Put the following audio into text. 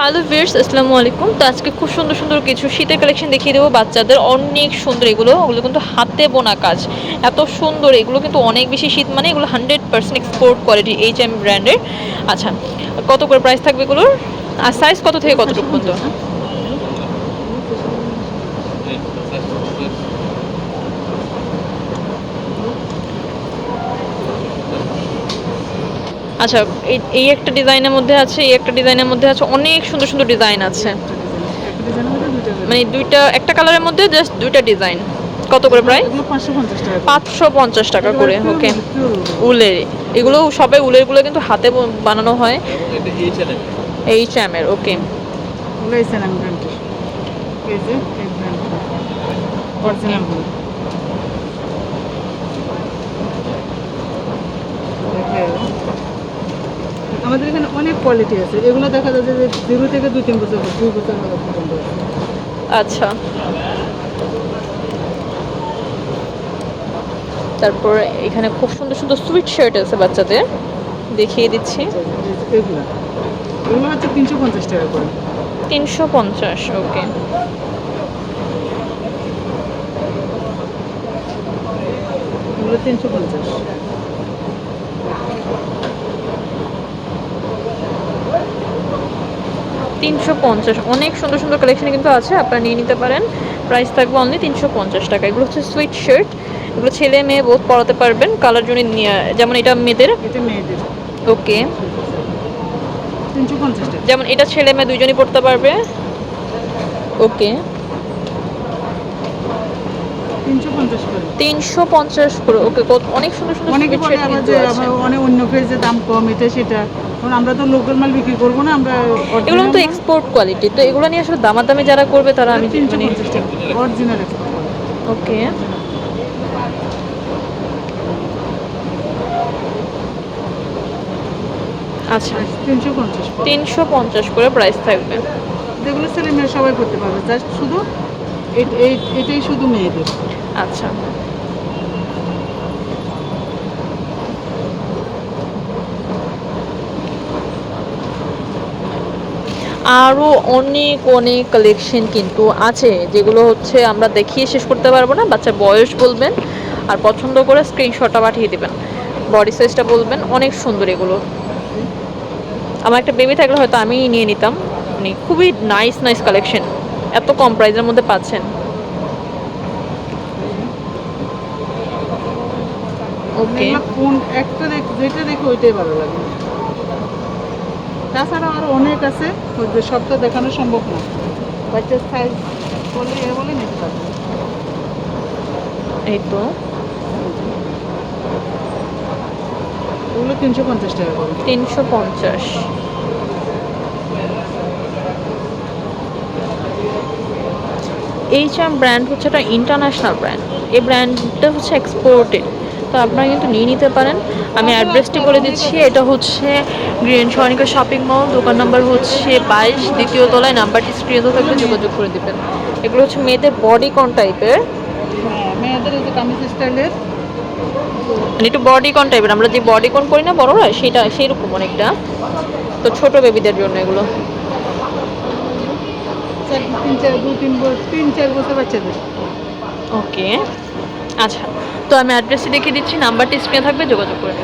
Hello viewers আসসালামু আলাইকুম। তো আজকে খুব সুন্দর সুন্দর কিছু শীতের কালেকশন দেখিয়ে দেবো। বাচ্চাদের অনেক সুন্দর এগুলো। ওগুলো কিন্তু হাতে বোনা কাজ। এত সুন্দর। এগুলো কিন্তু অনেক বেশি শীত মানে এগুলো hundred percent export quality H M ব্র্যান্ডের আচ্ছা কত করে প্রাইস থাকবে এগুলোর? আর সাইজ কত থেকে কতটুকু পর্যন্ত? আচ্ছা এই একটা ডিজাইনের মধ্যে আছে এই একটা ডিজাইনের মধ্যে আছে অনেক সুন্দর সুন্দর ডিজাইন আছে। মানে দুইটা একটা কালারের মধ্যে জাস্ট দুইটা ডিজাইন। কত করে প্রায়? পাঁচশো পঞ্চাশ টাকা করে। ওকে উলের এগুলো সবাই উলেরগুলো কিন্তু হাতে বানানো হয়। এইচ এম এর ওকে অরিজিনালগুলো দেখে আমাদের এখানে অনেক কোয়ালিটি আছে। এগুলো দেখা যাচ্ছে যে জিরো থেকে দু তিন বছর দুই বছর পর্যন্ত আচ্ছা। তারপর এখানে খুব সুন্দর সুন্দর সুইট শার্ট আছে বাচ্চাদের। দেখিয়ে দিচ্ছি। এগুলো। এগুলো হচ্ছে তিনশো পঞ্চাশ টাকা করে। তিনশো পঞ্চাশ ওকে। এগুলো তিনশো পঞ্চাশ। তিনশো পঞ্চাশ। অনেক সুন্দর সুন্দর কালেকশন কিন্তু আছে আপনারা নিয়ে নিতে পারেন। প্রাইস থাকবে অনলি তিনশো পঞ্চাশ টাকা। এগুলো হচ্ছে সুইট শার্ট এগুলো ছেলে মেয়ে বোধ পরাতে পারবেন কালার জন্য যেমন এটা মেয়েদের। ওকে যেমন এটা ছেলে মেয়ে দুইজনই পড়তে পারবে। ওকে তিনশো পঞ্চাশ করে। তিনশো পঞ্চাশ করে। ওকে অনেক সুন্দর সুন্দর অনেকে অন্য দাম কম এটা সেটা। কারণ আমরা তো লোকাল মাল বিক্রি করব না আমরা এগুলো তো এক্সপোর্ট কোয়ালিটি তো এগুলো নিয়ে আসলে দামাদামি যারা করবে তারা আমি তিনশো মানে পঞ্চাশ টাকা অরিজিনাল ওকে। আচ্ছা। তিনশো পঞ্চাশ তিনশো পঞ্চাশ করে প্রাইস থাকবে। যেগুলো ছেলে মেয়ে সবাই করতে পারবে জাস্ট শুধু এটাই শুধু মেয়েদের। আচ্ছা। আরও অনেক অনেক কালেকশন কিন্তু আছে, যেগুলো হচ্ছে আমরা দেখিয়ে শেষ করতে পারব না। বাচ্চার বয়স বলবেন আর পছন্দ করে স্ক্রিনশটটা পাঠিয়ে দেবেন। বডি সাইজটা বলবেন, অনেক সুন্দর এগুলো। আমার একটা বেবি থাকলে হয়তো আমি নিয়ে নিতাম। মানে খুবই নাইস নাইস কালেকশন এত কম প্রাইসের মধ্যে পাচ্ছেন। ওকে কোন একটা দেখ, যেটা দেখে ওইটাই ভালো লাগে। তাছাড়া আরও অনেক আছে যে সব তো দেখানো সম্ভব না। বাচ্চার সাইজ বলে এ বলে নিতে পারবে। এই তো। ওগুলো তিনশো পঞ্চাশ টাকা করে। তিনশো পঞ্চাশ। এইচ এম ব্র্যান্ড হচ্ছে একটা ইন্টারন্যাশনাল ব্র্যান্ড এই ব্র্যান্ডটা হচ্ছে এক্সপোর্টেড তো আপনারা কিন্তু নিয়ে নিতে পারেন। আমি অ্যাড্রেসটি বলে দিচ্ছি এটা হচ্ছে গ্রিন সনিকা শপিং মল দোকান নাম্বার হচ্ছে বাইশ দ্বিতীয় তলায় নাম্বারটি স্ক্রিনে থাকলে যোগাযোগ করে দেবেন। এগুলো হচ্ছে মেয়েদের বডি কন টাইপের হ্যাঁ মেয়েদের এই যে কামিজ স্টাইলের। মানে একটু বডি কন টাইপের আমরা যে বডি কন করি না বড়রা সেটা সেই রকম অনেকটা। তো ছোট বেবিদের জন্য এগুলো। তিন চার দু তিন তিন চার বছর বাচ্চাদের। ওকে আচ্ছা তো আমি অ্যাড্রেসটি দেখিয়ে দিচ্ছি নাম্বারটি স্ক্রিনে থাকবে যোগাযোগ করে